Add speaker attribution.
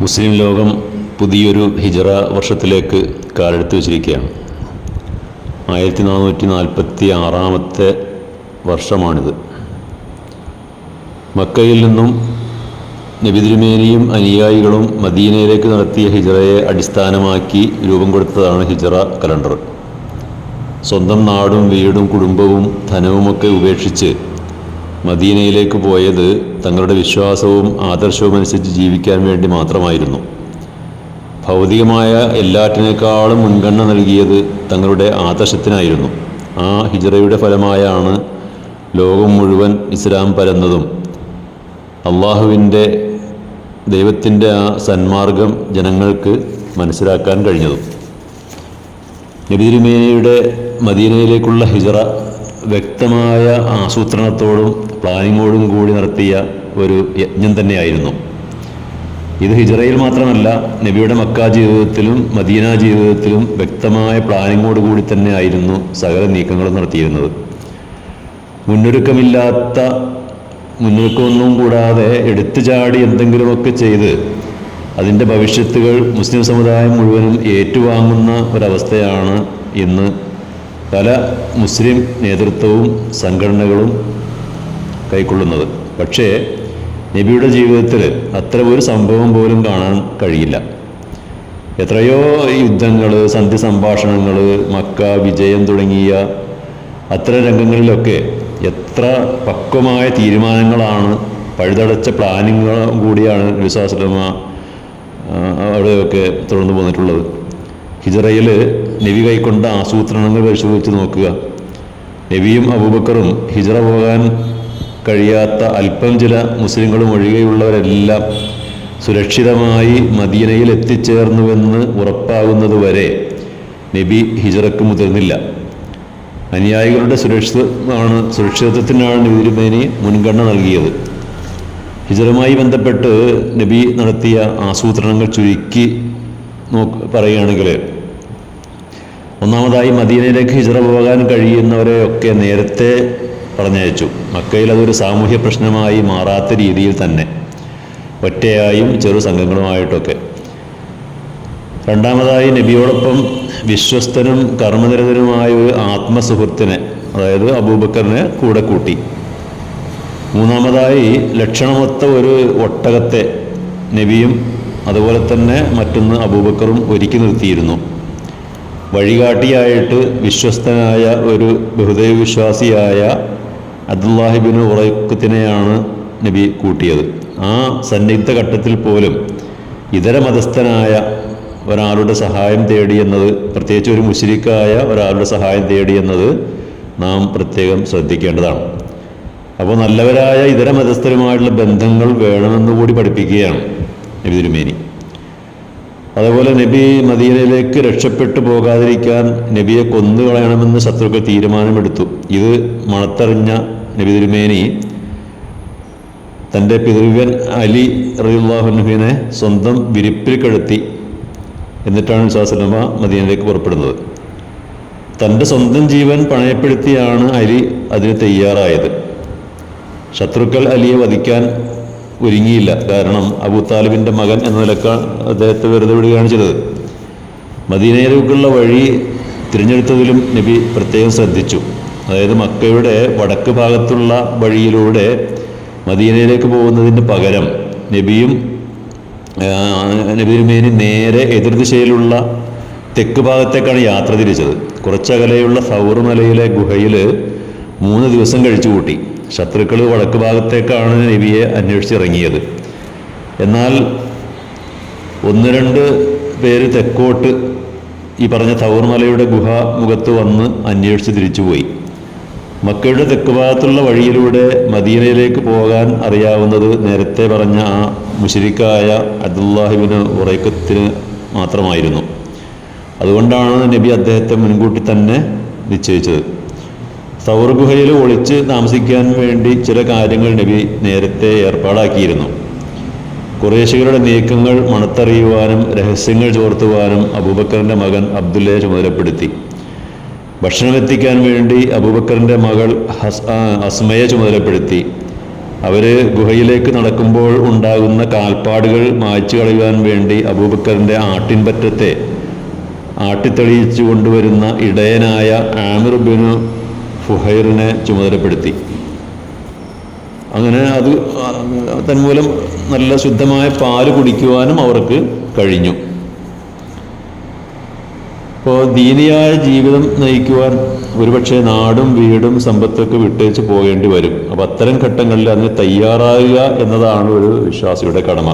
Speaker 1: മുസ്ലിം ലോകം പുതിയൊരു ഹിജറ വർഷത്തിലേക്ക് കാലെടുത്ത് വച്ചിരിക്കുകയാണ്. ആയിരത്തി നാനൂറ്റി നാൽപ്പത്തി ആറാമത്തെ വർഷമാണിത്. മക്കയിൽ നിന്നും നബിതിരുമേനിയും അനുയായികളും മദീനയിലേക്ക് നടത്തിയ ഹിജറയെ അടിസ്ഥാനമാക്കി രൂപം കൊടുത്തതാണ് ഹിജറ കലണ്ടർ. സ്വന്തം നാടും വീടും കുടുംബവും ധനവുമൊക്കെ ഉപേക്ഷിച്ച് മദീനയിലേക്ക് പോയത് തങ്ങളുടെ വിശ്വാസവും ആദർശവും അനുസരിച്ച് ജീവിക്കാൻ വേണ്ടി മാത്രമായിരുന്നു. ഭൗതികമായ എല്ലാറ്റിനേക്കാളും മുൻഗണന നൽകിയത് തങ്ങളുടെ ആദർശത്തിനായിരുന്നു. ആ ഹിജറയുടെ ഫലമായാണ് ലോകം മുഴുവൻ ഇസ്ലാം പരന്നതും. അള്ളാഹുവിന്റെ ദൈവത്തിന്റെ ആ സന്മാർഗം ജനങ്ങൾക്ക് മനസ്സിലാക്കാൻ കഴിഞ്ഞതും. നബിതിരുമേനയുടെ മദീനയിലേക്കുള്ള ഹിജറ വ്യക്തമായ ആസൂത്രണത്തോടും പ്ലാനിങ്ങോടും കൂടി നടത്തിയ ഒരു യജ്ഞം തന്നെയായിരുന്നു. ഇത് ഹിജറയിൽ മാത്രമല്ല നബിയുടെ മക്ക ജീവിതത്തിലും മദീന ജീവിതത്തിലും വ്യക്തമായ പ്ലാനിങ്ങോട് കൂടി തന്നെ ആയിരുന്നു സകല നീക്കങ്ങളും നടത്തിയിരുന്നത്. മുന്നൊരുക്കമില്ലാത്ത മുന്നൊരുക്കമൊന്നും കൂടാതെ എടുത്തു ചാടി എന്തെങ്കിലുമൊക്കെ ചെയ്ത് അതിന്റെ ഭവിഷ്യത്തുകൾ മുസ്ലിം സമുദായം മുഴുവനും ഏറ്റുവാങ്ങുന്ന ഒരവസ്ഥയാണ് ഇന്ന് പല മുസ്ലിം നേതൃത്വവും സംഘടനകളും കൈക്കൊള്ളുന്നത്. പക്ഷേ നബിയുടെ ജീവിതത്തിൽ അത്ര ഒരു സംഭവം പോലും കാണാൻ കഴിയില്ല. എത്രയോ യുദ്ധങ്ങൾ സന്ധി സംഭാഷണങ്ങൾ മക്ക വിജയം തുടങ്ങിയ അത്ര രംഗങ്ങളിലൊക്കെ എത്ര പക്വമായ തീരുമാനങ്ങളാണ് പഴുതടച്ച പ്ലാനിങ്ങുകളും കൂടിയാണ് വിശ്വാസലമ അവിടെയൊക്കെ തുടർന്നു പോന്നിട്ടുള്ളത്. ഹിജറയിൽ നബി കൈക്കൊണ്ട ആസൂത്രണങ്ങൾ പരിശോധിച്ച് നോക്കുക. നബിയും അബൂബക്കറും ഹിജറ പോകാൻ കഴിയാത്ത അല്പം ചില മുസ്ലിങ്ങളും ഒഴികെയുള്ളവരെല്ലാം സുരക്ഷിതമായി മദീനയിൽ എത്തിച്ചേർന്നുവെന്ന് ഉറപ്പാകുന്നതുവരെ നബി ഹിജറക്ക് മുതിർന്നില്ല. അനുയായികളുടെ സുരക്ഷിതമാണ് സുരക്ഷിതത്വത്തിനാണ് നബിരുമേനി മുൻഗണന നൽകിയത്. ഹിജറുമായി ബന്ധപ്പെട്ട് നബി നടത്തിയ ആസൂത്രണങ്ങൾ ചുരുക്കി നോക്ക് പറയുകയാണെങ്കിൽ ഒന്നാമതായി മദീനയിലേക്ക് ഹിജറ പോകാൻ കഴിയുന്നവരെയൊക്കെ നേരത്തെ പറഞ്ഞയച്ചു. മക്കയിൽ അതൊരു സാമൂഹ്യ പ്രശ്നമായി മാറാത്ത രീതിയിൽ തന്നെ. ഒറ്റയായും ചെറു സംഘങ്ങളുമായിട്ടൊക്കെ. രണ്ടാമതായി നബിയോടൊപ്പം വിശ്വസ്തനും കർമ്മനിരതനുമായ ഒരു ആത്മസുഹൃത്തിനെ അതായത് അബൂബക്കറിനെ കൂടെ കൂട്ടി. മൂന്നാമതായി ലക്ഷണമൊത്ത ഒരു ഒട്ടകത്തെ നബിയും അതുപോലെ തന്നെ മറ്റൊന്ന് അബൂബക്കറും ഒരുക്കി നിർത്തിയിരുന്നു. വഴികാട്ടിയായിട്ട് വിശ്വസ്തനായ ഒരു ബഹുദൈവ വിശ്വാസിയായ അബ്ദുല്ലാഹിബിൻ ഉറക്കത്തിനെയാണ് നബി കൂട്ടിയത്. ആ സന്നിഗ്ധ ഘട്ടത്തിൽ പോലും ഇതര മതസ്ഥനായ ഒരാളുടെ സഹായം തേടി എന്നത് പ്രത്യേകിച്ച് ഒരു മുസ്ലിക്കായ ഒരാളുടെ സഹായം തേടി എന്നത് നാം പ്രത്യേകം ശ്രദ്ധിക്കേണ്ടതാണ്. അപ്പോൾ നല്ലവരായ ഇതര മതസ്ഥരുമായിട്ടുള്ള ബന്ധങ്ങൾ വേണമെന്ന് കൂടി പഠിപ്പിക്കുകയാണ് നബി തിരുമേനി. അതുപോലെ നബി മദീനയിലേക്ക് രക്ഷപ്പെട്ടു പോകാതിരിക്കാൻ നബിയെ കൊന്നുകളയണമെന്ന് ശത്രുക്കൾ തീരുമാനമെടുത്തു. ഇത് മണത്തറിഞ്ഞ നബി തിരുമേനി തന്റെ പിതൃവ്യൻ അലി റഹുല്ലാഹുനുഹിനെ സ്വന്തം വിരിപ്പിൽ കെടുത്തി എന്നിട്ടാണ് വിശ്വാസലമ മദീനയിലേക്ക് പുറപ്പെടുന്നത്. തന്റെ സ്വന്തം ജീവൻ പണയപ്പെടുത്തിയാണ് അലി അതിന് തയ്യാറായത്. ശത്രുക്കൾ അലിയെ വധിക്കാൻ ഒരുങ്ങിയില്ല. കാരണം അബൂ താലിബിന്റെ മകൻ എന്ന നിലക്കാണ് അദ്ദേഹത്തെ വെറുതെ വിടുകയാണ് ചെയ്തത്. മദീനയിലേക്കുള്ള വഴി തിരഞ്ഞെടുത്തതിലും നബി പ്രത്യേകം ശ്രദ്ധിച്ചു. അതായത് മക്കയുടെ വടക്ക് ഭാഗത്തുള്ള വഴിയിലൂടെ മദീനയിലേക്ക് പോകുന്നതിന് പകരം നബിയും നബിരുമേനി നേരെ എതിർദിശയിലുള്ള തെക്ക് ഭാഗത്തേക്കാണ് യാത്ര തിരിച്ചത്. കുറച്ചകലെയുള്ള സൗർ മലയിലെ ഗുഹയിൽ മൂന്ന് ദിവസം കഴിച്ചു കൂട്ടി ശത്രുക്കൾ വടക്ക് ഭാഗത്തേക്കാണ് നബിയെ അന്വേഷിച്ചിറങ്ങിയത്. എന്നാൽ ഒന്ന് രണ്ട് പേര് തെക്കോട്ട് ഈ പറഞ്ഞ തവർമലയുടെ ഗുഹ മുഖത്ത് വന്ന് അന്വേഷിച്ച് തിരിച്ചുപോയി. മക്കയുടെ തെക്ക് ഭാഗത്തുള്ള വഴിയിലൂടെ മദീനയിലേക്ക് പോകാൻ അറിയാവുന്നത് നേരത്തെ പറഞ്ഞ ആ മുഷരിക്കായ അബ്ദുല്ലാഹിബിന് ഉറക്കത്തിന് മാത്രമായിരുന്നു. അതുകൊണ്ടാണ് നബി അദ്ദേഹത്തെ മുൻകൂട്ടി തന്നെ നിശ്ചയിച്ചത്. സൗർ ഗുഹയിൽ ഒളിച്ച് താമസിക്കാൻ വേണ്ടി ചില കാര്യങ്ങൾ നബി നേരത്തെ ഏർപ്പാടാക്കിയിരുന്നു. കുറേശികളുടെ നീക്കങ്ങൾ മണത്തറിയുവാനും രഹസ്യങ്ങൾ ചോർത്തുവാനും അബൂബക്കറിന്റെ മകൻ അബ്ദുല്ലയെ ചുമതലപ്പെടുത്തി. ഭക്ഷണം എത്തിക്കാൻ വേണ്ടി അബൂബക്കറിന്റെ മകൾ ഹസ് അസ്മയെ ചുമതലപ്പെടുത്തി. അവർ ഗുഹയിലേക്ക് നടക്കുമ്പോൾ ഉണ്ടാകുന്ന കാൽപ്പാടുകൾ മായ്ച്ചു കളയുവാൻ വേണ്ടി അബൂബക്കറിന്റെ ആട്ടിൻപറ്റത്തെ ആട്ടിത്തെളിയിച്ചു കൊണ്ടുവരുന്ന ഇടയനായ ആമിർ ബിനു ഫുഹൈറിനെ ചുമതലപ്പെടുത്തി. അങ്ങനെ അത് തന്മൂലം നല്ല ശുദ്ധമായ പാൽ കുടിക്കുവാനും അവർക്ക് കഴിഞ്ഞു. ഇപ്പോൾ ദീനിയായ ജീവിതം നയിക്കുവാൻ ഒരുപക്ഷെ നാടും വീടും സമ്പത്തൊക്കെ വിട്ടേച്ച് പോകേണ്ടി വരും. അപ്പം അത്തരം ഘട്ടങ്ങളിൽ അതിന് തയ്യാറാകുക എന്നതാണ് ഒരു വിശ്വാസിയുടെ കടമ.